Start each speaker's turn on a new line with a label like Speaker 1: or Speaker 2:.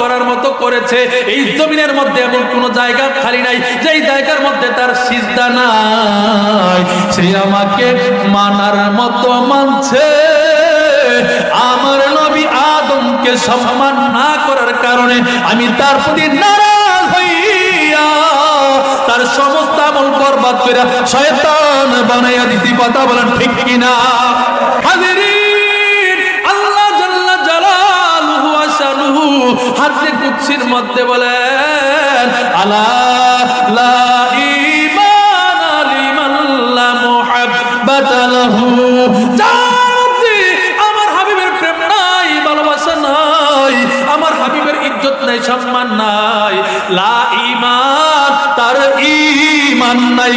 Speaker 1: করার মতো করেছে। এই জমিনের মধ্যে এমন কোন জায়গা খালি নাই, যেই জায়গার মধ্যে তার সিজদা নাই। সে আমাকে মানার মতো মানছে। আমার নবী আদমকে সম্মান না করার কারণে আমি তার প্রতি নারাজ হইয়া তার সমস্ত আমল বরবাদ করে শয়তান বানাইয়া দিছি। কথা বলেন ঠিক কিনা? হাজিরিন হাদিসে কুদসির মধ্যে বলেন আলা লা ঈমানা লিমান লা মুহাব্বাতা লাহু। যার মধ্যে আমার হাবিবের প্রেম নাই নাই, আমার ইজ্জত নাই, সম্মান নাই। লা ইমান তার ইমান নাই।